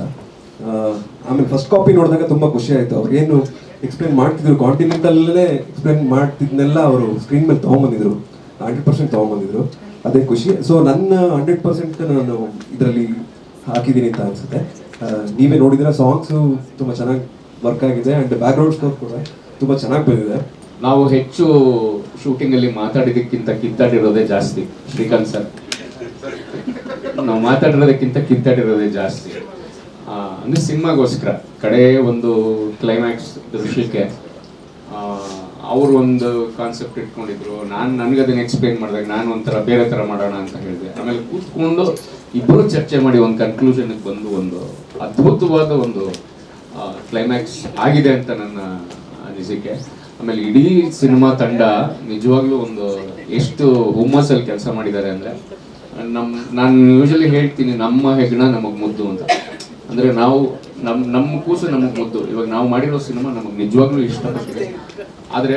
ಆಮೇಲೆ ಫಸ್ಟ್ ಕಾಪಿ ನೋಡಿದಾಗ ತುಂಬ ಖುಷಿ ಆಯಿತು. ಅವ್ರು ಏನು ಎಕ್ಸ್ಪ್ಲೇನ್ ಮಾಡ್ತಿದ್ರು ಕಾಂಟಿನೆಂಟಲ್ಲೇ ಎಕ್ಸ್ಪ್ಲೇನ್ ಮಾಡ್ತಿದ್ನೆಲ್ಲ ಅವರು ಸ್ಕ್ರೀನ್ ಮೇಲೆ ತೊಗೊಂಬಂದಿದ್ರು. Hundred percent ತೊಗೊಂಬಂದಿದ್ರು. ಅದೇ ಖುಷಿ. ಸೊ ನನ್ನ ಹಂಡ್ರೆಡ್ ಪರ್ಸೆಂಟ್ ನಾನು ಇದರಲ್ಲಿ ಹಾಕಿದ್ದೀನಿ ಅಂತ ಅನ್ಸುತ್ತೆ. ನೀವೇ ನೋಡಿದ್ರೆ ಸಾಂಗ್ಸು ತುಂಬ ಚೆನ್ನಾಗಿ ವರ್ಕ್ ಆಗಿದೆ ಆ್ಯಂಡ್ ಬ್ಯಾಕ್ಗ್ರೌಂಡ್ ಸ್ಕೋರ್ ಕೂಡ ತುಂಬ ಚೆನ್ನಾಗಿ ಬಂದಿದೆ. ನಾವು ಹೆಚ್ಚು ಶೂಟಿಂಗ್ ಅಲ್ಲಿ ಮಾತಾಡಿದಕ್ಕಿಂತ ಕಿತ್ತಾಡಿರೋದೇ ಜಾಸ್ತಿ, ಶ್ರೀಕಾಂತ್ ಸರ್. ನಾವು ಮಾತಾಡಿರೋದಕ್ಕಿಂತ ಕಿತ್ತಾಡಿರೋದೇ ಜಾಸ್ತಿ. ಅಂದ್ರೆ ಸಿನಿಮಾಗೋಸ್ಕರ ಕಡೆ ಒಂದು ಕ್ಲೈಮ್ಯಾಕ್ಸ್ ದೃಶ್ಯಕ್ಕೆ ಅವರು ಒಂದು ಕಾನ್ಸೆಪ್ಟ್ ಇಟ್ಕೊಂಡಿದ್ರು. ನಾನು ನನಗೆ ಅದನ್ನ ಎಕ್ಸ್ಪ್ಲೈನ್ ಮಾಡಿದಾಗ ನಾನು ಒಂಥರ ಬೇರೆ ಥರ ಮಾಡೋಣ ಅಂತ ಹೇಳಿದೆ. ಆಮೇಲೆ ಕೂತ್ಕೊಂಡು ಇಬ್ಬರು ಚರ್ಚೆ ಮಾಡಿ ಒಂದು ಕನ್ಕ್ಲೂಷನ್ಗೆ ಬಂದು ಒಂದು ಅದ್ಭುತವಾದ ಒಂದು ಕ್ಲೈಮ್ಯಾಕ್ಸ್ ಆಗಿದೆ ಅಂತ ನನ್ನ ಅನಿಸಿಕೆ. ಆಮೇಲೆ ಇಡೀ ಸಿನಿಮಾ ತಂಡ ನಿಜವಾಗ್ಲೂ ಒಂದು ಎಷ್ಟು ಹುಮ್ಮಸ್ಸಲ್ಲಿ ಕೆಲಸ ಮಾಡಿದ್ದಾರೆ ಅಂದ್ರೆ, ನಮ್, ನಾನು ಯೂಶಲಿ ಹೇಳ್ತೀನಿ ನಮ್ಮ ಹೆಗ್ಣ ನಮಗೆ ಮುದ್ದು ಅಂತ. ಅಂದ್ರೆ ನಾವು ನಮ್ ನಮ್ಮ ಕೂಸು ನಮಗ್ ಮುದ್ದು ಇವಾಗ ನಾವು ಮಾಡಿರೋ ಸಿನಿಮಾ ನಮಗ್ ನಿಜವಾಗ್ಲೂ ಇಷ್ಟಪಟ್ಟಿದೆ ಆದ್ರೆ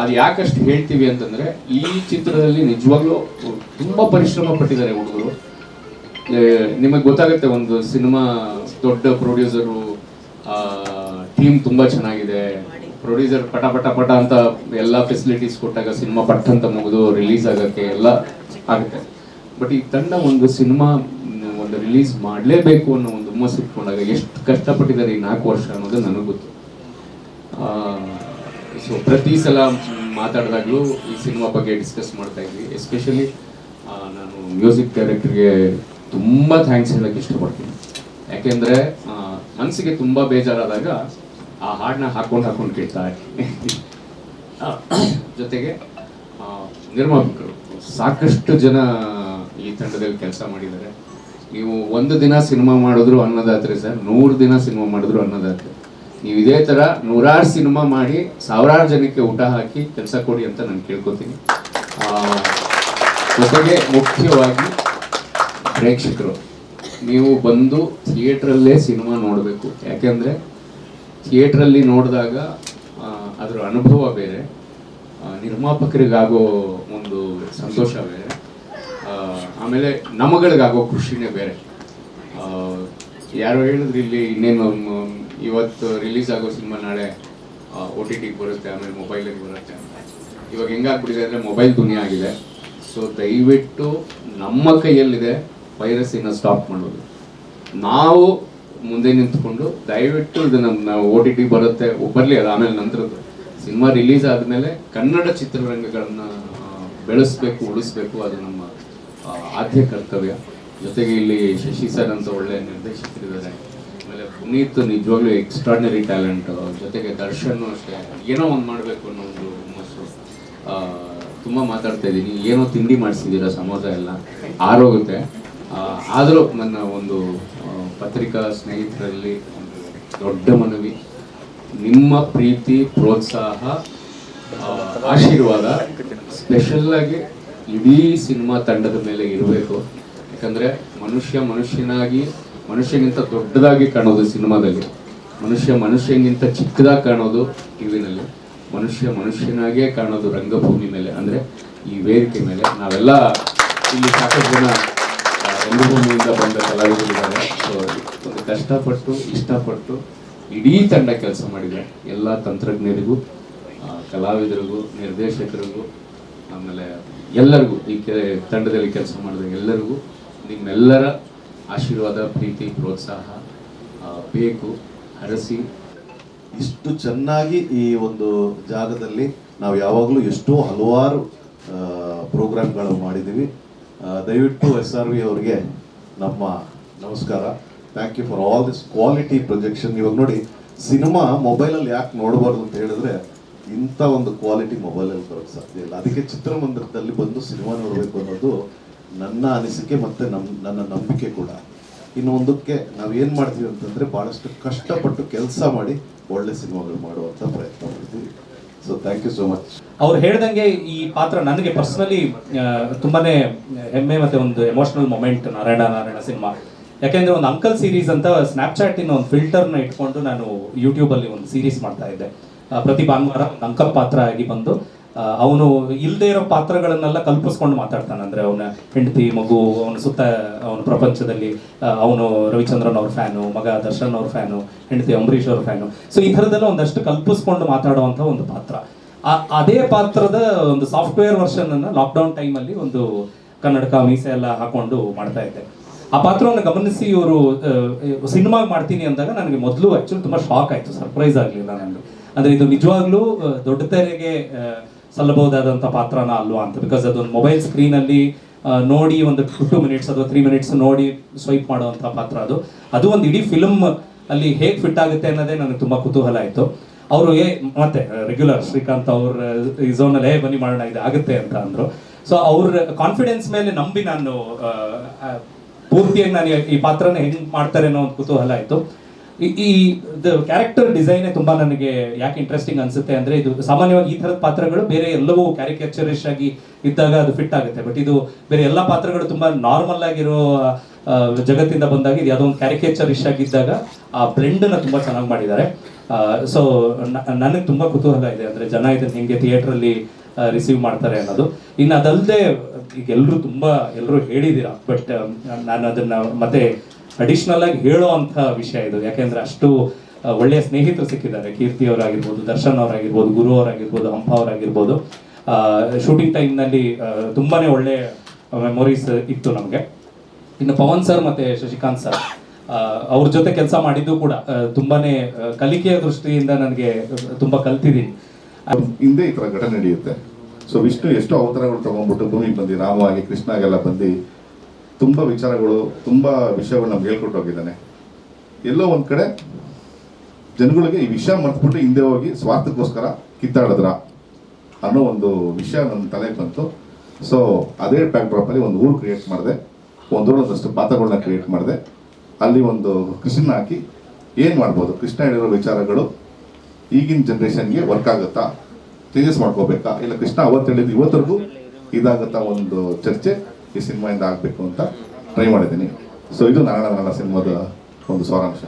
ಅದ್ ಯಾಕಷ್ಟು ಹೇಳ್ತೀವಿ ಅಂತಂದ್ರೆ, ಈ ಚಿತ್ರದಲ್ಲಿ ನಿಜವಾಗ್ಲೂ ತುಂಬಾ ಪರಿಶ್ರಮ ಪಟ್ಟಿದ್ದಾರೆ ಹುಡುಗರು. ನಿಮಗೆ ಗೊತ್ತಾಗುತ್ತೆ ಒಂದು ಸಿನಿಮಾ ದೊಡ್ಡ ಪ್ರೊಡ್ಯೂಸರು ಟೀಮ್ ತುಂಬಾ ಚೆನ್ನಾಗಿದೆ. ಪ್ರೊಡ್ಯೂಸರ್ ಪಟ ಪಟ ಪಟ ಅಂತ ಎಲ್ಲ ಫೆಸಿಲಿಟೀಸ್ ಕೊಟ್ಟಾಗ ಸಿನಿಮಾ ಪಟ್ ಅಂತ ಮುಗಿದು ರಿಲೀಸ್ ಆಗಕ್ಕೆ ಎಲ್ಲ ಆಗುತ್ತೆ. ಬಟ್ ಈ ತಂಡ ಒಂದು ಸಿನಿಮಾ, ಒಂದು ರಿಲೀಸ್ ಮಾಡಲೇಬೇಕು ಅನ್ನೋ ಒಂದು ಹುಮ್ಮಸ್ ಇಟ್ಕೊಂಡಾಗ ಎಷ್ಟು ಕಷ್ಟಪಟ್ಟಿದ್ದಾರೆ ಈ ನಾಲ್ಕು ವರ್ಷ ಅನ್ನೋದು ನನಗೆ ಗೊತ್ತು. ಸೊ ಪ್ರತಿ ಸಲ ಮಾತಾಡಿದಾಗಲೂ ಈ ಸಿನಿಮಾ ಬಗ್ಗೆ ಡಿಸ್ಕಸ್ ಮಾಡ್ತಾ ಇದ್ವಿ. ಎಸ್ಪೆಷಲಿ ನಾನು ಮ್ಯೂಸಿಕ್ ಡೈರೆಕ್ಟ್ರಿಗೆ ತುಂಬ ಥ್ಯಾಂಕ್ಸ್ ಹೇಳೋಕ್ಕೆ ಇಷ್ಟಪಡ್ತೀನಿ. ಯಾಕೆಂದರೆ ಮನಸ್ಸಿಗೆ ತುಂಬ ಬೇಜಾರಾದಾಗ ಆ ಹಾಡನ್ನ ಹಾಕ್ಕೊಂಡು ಹಾಕೊಂಡು ಕೇಳ್ತಾ ಇರ್ತೀನಿ. ಜೊತೆಗೆ ನಿರ್ಮಾಪಕರು ಸಾಕಷ್ಟು ಜನ ಈ ತಂಡದಲ್ಲಿ ಕೆಲಸ ಮಾಡಿದ್ದಾರೆ. ನೀವು ಒಂದು ದಿನ ಸಿನಿಮಾ ಮಾಡಿದ್ರು ಅನ್ನೋದಾದ್ರೆ ಸರ್. ನೂರು ದಿನ ಸಿನಿಮಾ ಮಾಡಿದ್ರು ಅನ್ನೋದಾದ್ರೆ ನೀವು ಇದೇ ಥರ ನೂರಾರು ಸಿನಿಮಾ ಮಾಡಿ ಸಾವಿರಾರು ಜನಕ್ಕೆ ಊಟ ಹಾಕಿ ಕೆಲಸ ಕೊಡಿ ಅಂತ ನಾನು ಕೇಳ್ಕೊತೀನಿ. ಜೊತೆಗೆ ಮುಖ್ಯವಾಗಿ ಪ್ರೇಕ್ಷಕರು. ನೀವು ಬಂದು ಥಿಯೇಟ್ರಲ್ಲೇ ಸಿನಿಮಾ ನೋಡಬೇಕು. ಯಾಕೆಂದರೆ ಥಿಯೇಟ್ರಲ್ಲಿ ನೋಡಿದಾಗ ಅದರ ಅನುಭವ ಬೇರೆ. ನಿರ್ಮಾಪಕರಿಗಾಗೋ ಒಂದು ಸಂತೋಷ ಬೇರೆ. ಆಮೇಲೆ ನಮಗಳಿಗಾಗೋ ಖುಷಿನೇ ಬೇರೆ. ಯಾರೋ ಹೇಳಿದ್ರು ಇಲ್ಲಿ ಇನ್ನೇನು ಇವತ್ತು ರಿಲೀಸ್ ಆಗೋ ಸಿನಿಮಾ ನಾಳೆ ಒ ಟಿ ಟಿಗೆ ಬರುತ್ತೆ, ಆಮೇಲೆ ಮೊಬೈಲಿಗೆ ಬರುತ್ತೆ ಇವಾಗ ಹೆಂಗಾಗ್ಬಿಟ್ಟಿದೆ ಅಂದರೆ ಮೊಬೈಲ್ ದುನಿಯಾ ಆಗಿದೆ. ಸೊ ದಯವಿಟ್ಟು ನಮ್ಮ ಕೈಯಲ್ಲಿದೆ ವೈರಸ್ಸಿನ ಸ್ಟಾಪ್ ಮಾಡೋದು. ನಾವು ಮುಂದೆ ನಿಂತ್ಕೊಂಡು ದಯವಿಟ್ಟು ಇದನ್ನು ನಾವು ಓ ಟಿ ಟಿ ಬರುತ್ತೆ, ಬರಲಿ ಅದು ಆಮೇಲೆ ನಂತರದ್ದು. ಸಿನಿಮಾ ರಿಲೀಸ್ ಆದಮೇಲೆ ಕನ್ನಡ ಚಿತ್ರರಂಗಗಳನ್ನು ಬೆಳೆಸಬೇಕು, ಉಳಿಸ್ಬೇಕು ಅದು ನಮ್ಮ ಆದ್ಯ ಕರ್ತವ್ಯ. ಜೊತೆಗೆ ಇಲ್ಲಿ ಶಶಿ ಸರ್ ಅಂತ ಒಳ್ಳೆ ನಿರ್ದೇಶಕರಿದ್ದಾರೆ. ಆಮೇಲೆ ಪುನೀತ್ ನಿಜವಾಗ್ಲೂ ಎಕ್ಸ್ಟ್ರಾರ್ಡಿನರಿ ಟ್ಯಾಲೆಂಟ್ ಜೊತೆಗೆ ದರ್ಶನ್ ಅಷ್ಟೇ. ಏನೋ ಒಂದು ಮಾಡಬೇಕು ಅನ್ನೋ ಒಂದು ಹುಮ್ಮಸ್ಸು ತುಂಬ ಮಾತಾಡ್ತಾ ಇದ್ದೀನಿ. ಏನೋ ತಿಂಡಿ ಮಾಡಿಸಿದ್ದೀರಾ ಸಮೋಸ ಎಲ್ಲ? ಆರೋಗುತ್ತೆ. ಆದರೂ ನನ್ನ ಒಂದು ಪತ್ರಿಕಾ ಸ್ನೇಹಿತರಲ್ಲಿ ಒಂದು ದೊಡ್ಡ ಮನವಿ. ನಿಮ್ಮ ಪ್ರೀತಿ, ಪ್ರೋತ್ಸಾಹ ಆಶೀರ್ವಾದ ಸ್ಪೆಷಲ್ ಆಗಿ ಇಡೀ ಸಿನಿಮಾ ತಂಡದ ಮೇಲೆ ಇರಬೇಕು. ಯಾಕಂದ್ರೆ ಮನುಷ್ಯ ಮನುಷ್ಯನಾಗಿ ಮನುಷ್ಯನಿಂತ ದೊಡ್ಡದಾಗಿ ಕಾಣೋದು ಸಿನಿಮಾದಲ್ಲಿ. ಮನುಷ್ಯ ಮನುಷ್ಯನಿಗಿಂತ ಚಿಕ್ಕದಾಗಿ ಕಾಣೋದು ಟಿವಿನಲ್ಲಿ ಮನುಷ್ಯ ಮನುಷ್ಯನಾಗೇ ಕಾಣೋದು ರಂಗಭೂಮಿ ಮೇಲೆ, ಅಂದ್ರೆ ಈ ವೇದಿಕೆ ಮೇಲೆ. ನಾವೆಲ್ಲ ಇಲ್ಲಿ ಸಾಕಷ್ಟು ಜನ ರಂಗಭೂಮಿಯಿಂದ ಬಂದ ಕಲಾವಿದರಿದ್ದಾರೆ. ಸೊ ಒಂದು ಕಷ್ಟಪಟ್ಟು, ಇಷ್ಟಪಟ್ಟು ಇಡೀ ತಂಡ ಕೆಲಸ ಮಾಡಿದೆ. ಎಲ್ಲ ತಂತ್ರಜ್ಞರಿಗೂ ಕಲಾವಿದರಿಗೂ, ನಿರ್ದೇಶಕರಿಗೂ, ಆಮೇಲೆ ಎಲ್ಲರಿಗೂ ಈ ಕೆ ತಂಡದಲ್ಲಿ ಕೆಲಸ ಮಾಡಿದ ಎಲ್ಲರಿಗೂ ನಿಮ್ಮೆಲ್ಲರ ಆಶೀರ್ವಾದ, ಪ್ರೀತಿ, ಪ್ರೋತ್ಸಾಹ ಬೇಕು, ಹರಸಿ. ಇಷ್ಟು ಚೆನ್ನಾಗಿ ಈ ಒಂದು ಜಾಗದಲ್ಲಿ ನಾವು ಯಾವಾಗಲೂ ಎಷ್ಟೋ ಹಲವಾರು ಪ್ರೋಗ್ರಾಮ್ಗಳು ಮಾಡಿದ್ದೀವಿ. ದಯವಿಟ್ಟು ಎಸ್ ಆರ್ ವಿ ಅವರಿಗೆ ನಮ್ಮ ನಮಸ್ಕಾರ. Thank you for all this quality projection ಇವಾಗ ನೋಡಿ, ಸಿನಿಮಾ ಮೊಬೈಲಲ್ಲಿ ಯಾಕೆ ನೋಡಬಾರ್ದು ಅಂತ ಹೇಳಿದ್ರೆ ಇಂಥ ಒಂದು ಕ್ವಾಲಿಟಿ ಮೊಬೈಲಲ್ಲಿ ಬರೋಕ್ಕೆ ಸಾಧ್ಯ ಇಲ್ಲ, ಅದಕ್ಕೆ ಚಿತ್ರಮಂದಿರದಲ್ಲಿ ಬಂದು ಸಿನಿಮಾ ನೋಡಬೇಕು ಅನ್ನೋದು ನನ್ನ ಅನಿಸಿಕೆ ಮತ್ತು ನಮ್ಮ ನನ್ನ ನಂಬಿಕೆ ಕೂಡ. ಇನ್ನು ಒಂದಕ್ಕೆ ನಾವು ಏನು ಮಾಡ್ತೀವಿ ಅಂತಂದರೆ ಬಹಳಷ್ಟು ಕಷ್ಟಪಟ್ಟು ಕೆಲಸ ಮಾಡಿ ಒಳ್ಳೆ ಸಿನಿಮಾಗಳು ಮಾಡುವಂಥ ಪ್ರಯತ್ನ ಮಾಡ್ತೀವಿ. So thank you so much ಅವ್ರು ಹೇಳ್ದಂಗೆ ಈ ಪಾತ್ರ ನನಗೆ ಪರ್ಸನಲಿ ತುಂಬಾನೇ ಹೆಮ್ಮೆ ಮತ್ತೆ ಒಂದು emotional moment Narayana Narayana cinema ಯಾಕೆಂದ್ರೆ ಒಂದು ಅಂಕಲ್ ಸೀರೀಸ್ ಅಂತ ಸ್ನ್ಯಾಪ್ಚಾಟ್ ಇನ ಒಂದು ಫಿಲ್ಟರ್ನ ಇಟ್ಕೊಂಡು ನಾನು ಯೂಟ್ಯೂಬಲ್ಲಿ ಒಂದು ಸೀರೀಸ್ ಮಾಡ್ತಾ ಇದ್ದೆ. ಪ್ರತಿ ಭಾನುವಾರ ಅಂಕಲ್ ಪಾತ್ರ ಆಗಿ ಬಂದು ಅವನು ಇಲ್ಲದೆ ಇರೋ ಪಾತ್ರಗಳನ್ನೆಲ್ಲ ಕಲ್ಪಿಸ್ಕೊಂಡು ಮಾತಾಡ್ತಾನೆ. ಅಂದ್ರೆ ಅವನ ಹೆಂಡತಿ, ಮಗು, ಅವನ ಸುತ್ತ, ಅವನ ಪ್ರಪಂಚದಲ್ಲಿ ಅವನು ರವಿಚಂದ್ರನ್ ಅವ್ರ ಫ್ಯಾನು, ಮಗ ದರ್ಶನ್ ಅವ್ರ ಫ್ಯಾನು, ಹೆಂಡತಿ ಅಂಬರೀಷ್ ಅವ್ರ ಫ್ಯಾನು. ಸೊ ಈ ಥರದ್ದೆಲ್ಲ ಒಂದಷ್ಟು ಕಲ್ಪಿಸ್ಕೊಂಡು ಮಾತಾಡುವಂಥ ಒಂದು ಪಾತ್ರ. ಆ- ಅದೇ ಪಾತ್ರದ ಒಂದು ಸಾಫ್ಟ್ವೇರ್ ವರ್ಷನನ್ನು ಲಾಕ್ಡೌನ್ ಟೈಮಲ್ಲಿ ಒಂದು ಕನ್ನಡಕ ಮೀಸೆ ಎಲ್ಲ ಹಾಕೊಂಡು ಮಾಡ್ತಾ ಇದ್ದೆ. ಆ ಪಾತ್ರವನ್ನು ಗಮನಿಸಿ ಇವರು ಸಿನಿಮಾ ಮಾಡ್ತೀನಿ ಅಂದಾಗ ನನಗೆ ಮೊದಲು ಆ್ಯಕ್ಚುಲಿ ತುಂಬಾ ಶಾಕ್ ಆಯ್ತು. ಸರ್ಪ್ರೈಸ್ ಆಗಲಿಲ್ಲ ನನಗೆ ಅಂದ್ರೆ ಇದು ನಿಜವಾಗ್ಲೂ ದೊಡ್ಡ ತೆರೆಗೆ ಸಲ್ಲಬಹುದಾದಂತ ಪಾತ್ರನ ಅಲ್ವಾ ಅಂತ? ಬಿಕಾಸ್ ಅದೊಂದು ಮೊಬೈಲ್ ಸ್ಕ್ರೀನಲ್ಲಿ ನೋಡಿ ಒಂದು ಟು ಮಿನಿಟ್ಸ್ ಅಥವಾ ತ್ರೀ ಮಿನಿಟ್ಸ್ ನೋಡಿ ಸ್ವೈಪ್ ಮಾಡುವಂಥ ಪಾತ್ರ ಅದು. ಅದು ಒಂದು ಇಡೀ ಫಿಲಮ್ ಅಲ್ಲಿ ಹೇಗೆ ಫಿಟ್ ಆಗುತ್ತೆ ಅನ್ನೋದೇ ನನಗೆ ತುಂಬಾ ಕುತೂಹಲ ಆಯಿತು. ಅವರು, ಏ, ಮತ್ತೆ ರೆಗ್ಯುಲರ್ ಶ್ರೀಕಾಂತ್ ಅವ್ರ ಈ ಝೋನಲ್ಲಿ ಏ, ಬನ್ನಿ ಮಾಡೋಣ, ಇದು ಆಗುತ್ತೆ ಅಂತ ಅಂದ್ರು. ಸೊ ಅವ್ರ ಕಾನ್ಫಿಡೆನ್ಸ್ ಮೇಲೆ ನಂಬಿ ನಾನು ಪೂರ್ತಿಯಾಗಿ ನಾನು ಈ ಪಾತ್ರನ ಹೆಂಗೆ ಮಾಡ್ತಾರೆ ಅನ್ನೋ ಒಂದು ಕುತೂಹಲ ಆಯ್ತು. ಈ- ಕ್ಯಾರೆಕ್ಟರ್ ಡಿಸೈನೇ ತುಂಬಾ ನನಗೆ ಯಾಕೆ ಇಂಟ್ರೆಸ್ಟಿಂಗ್ ಅನ್ಸುತ್ತೆ ಅಂದ್ರೆ ಇದು ಸಾಮಾನ್ಯವಾಗಿ ಈ ತರದ ಪಾತ್ರಗಳು ಬೇರೆ ಎಲ್ಲವೂ ಕ್ಯಾರಿಕೇಚರಿಶ್ ಆಗಿ ಇದ್ದಾಗ ಅದು ಫಿಟ್ ಆಗುತ್ತೆ. ಬಟ್ ಇದು ಬೇರೆ ಎಲ್ಲ ಪಾತ್ರಗಳು ತುಂಬಾ ನಾರ್ಮಲ್ ಆಗಿರೋ ಜಗತ್ತಿಂದ ಬಂದಾಗ ಇದು ಯಾವುದೋ ಒಂದು ಕ್ಯಾರಿಕೇಚರಿಶ್ ಆಗಿದ್ದಾಗ ಆ ಬ್ಲೆಂಡ್ನ ತುಂಬಾ ಚೆನ್ನಾಗಿ ಮಾಡಿದ್ದಾರೆ. ಸೊ ನನಗೆ ತುಂಬಾ ಕುತೂಹಲ ಇದೆ ಅಂದ್ರೆ ಜನ ಇದನ್ನ ಹೆಂಗೆ ಥಿಯೇಟರ್ ಅಲ್ಲಿ ರಿಸೀವ್ ಮಾಡ್ತಾರೆ ಅನ್ನೋದು. ಇನ್ನು ಅದಲ್ಲದೆ ಈಗ ಎಲ್ಲರೂ ತುಂಬಾ ಎಲ್ಲರೂ ಹೇಳಿದ್ದೀರಾ ಬಟ್ ನಾನು ಅದನ್ನ ಮತ್ತೆ ಅಡಿಷ್ನಲ್ ಆಗಿ ಹೇಳೋ ಅಂತ ವಿಷಯ ಇದು. ಯಾಕೆಂದ್ರೆ ಅಷ್ಟು ಒಳ್ಳೆಯ ಸ್ನೇಹಿತರು ಸಿಕ್ಕಿದ್ದಾರೆ. ಕೀರ್ತಿ ಅವರಾಗಿರ್ಬೋದು, ದರ್ಶನ್ ಅವರಾಗಿರ್ಬೋದು, ಗುರು ಅವರಾಗಿರ್ಬೋದು, ಹಂಪ ಅವರಾಗಿರ್ಬೋದು. ಶೂಟಿಂಗ್ ಟೈಮ್ನಲ್ಲಿ ತುಂಬಾನೇ ಒಳ್ಳೆ ಮೆಮೊರೀಸ್ ಇತ್ತು ನಮಗೆ. ಇನ್ನು ಪವನ್ ಸರ್ ಮತ್ತೆ ಶಶಿಕಾಂತ್ ಸರ್ ಅವ್ರ ಜೊತೆ ಕೆಲಸ ಮಾಡಿದ್ದು ಕೂಡ ತುಂಬಾನೇ ಕಲಿಕೆಯ ದೃಷ್ಟಿಯಿಂದ ನನಗೆ ತುಂಬಾ ಕಲ್ತಿದ್ದೀನಿ. ಹಿಂದೆ ಈ ತರ ಘಟನೆ ನಡೆಯುತ್ತೆ. ಸೊ ವಿಷ್ಣು ಎಷ್ಟೋ ಅವತಾರಗಳು ತಗೊಂಡ್ಬಿಟ್ಟು ಭೂಮಿಗೆ ಬಂದು ರಾಮವಾಗಿ ಕೃಷ್ಣಾಗೆಲ್ಲ ಬಂದು ತುಂಬಾ ವಿಚಾರಗಳು, ತುಂಬ ವಿಷಯಗಳು ನಮ್ಗೆ ಹೇಳ್ಕೊಟ್ಟು ಹೋಗಿದ್ದಾನೆ. ಎಲ್ಲೋ ಒಂದು ಕಡೆ ಜನಗಳಿಗೆ ಈ ವಿಷಯ ಮರ್ತ್ಬಿಟ್ಟು ಹಿಂದೆ ಹೋಗಿ ಸ್ವಾರ್ಥಕ್ಕೋಸ್ಕರ ಕಿತ್ತಾಡಿದ್ರ ಅನ್ನೋ ಒಂದು ವಿಷಯ ನನ್ನ ತಲೆಗೆ ಬಂತು. ಸೊ ಅದೇ ಬ್ಯಾಕ್ ಡ್ರಾಪಲ್ಲಿ ಒಂದು ಊರು ಕ್ರಿಯೇಟ್ ಮಾಡಿದೆ. ಒಂದೊಂದಷ್ಟು ಪಾತ್ರಗಳನ್ನ ಕ್ರಿಯೇಟ್ ಮಾಡಿದೆ. ಅಲ್ಲಿ ಒಂದು ಕೃಷ್ಣ ಹಾಕಿ ಏನು ಮಾಡ್ಬೋದು? ಕೃಷ್ಣ ಹೇಳಿರೋ ವಿಚಾರಗಳು ಈಗಿನ ಜನ್ರೇಷನ್ಗೆ ವರ್ಕ್ ಆಗುತ್ತಾ? ಚೇಂಜಸ್ ಮಾಡ್ಕೋಬೇಕಾ? ಇಲ್ಲ ಕೃಷ್ಣ ಅವತ್ತು ಹೇಳಿದ್ದು ಇವತ್ತರೆಗೂ ಇದಾಗುತ್ತಾ ಒಂದು ಚರ್ಚೆ? ಈ ಸಿನಿಮಾಯಿಂದ ಆಗಬೇಕು ಅಂತ ಟ್ರೈ ಮಾಡಿದ್ದೀನಿ. ಸೊ ಇದು ನಾರಾಯಣ ಸಿನಿಮಾದ ಒಂದು ಸಾರಾಂಶ.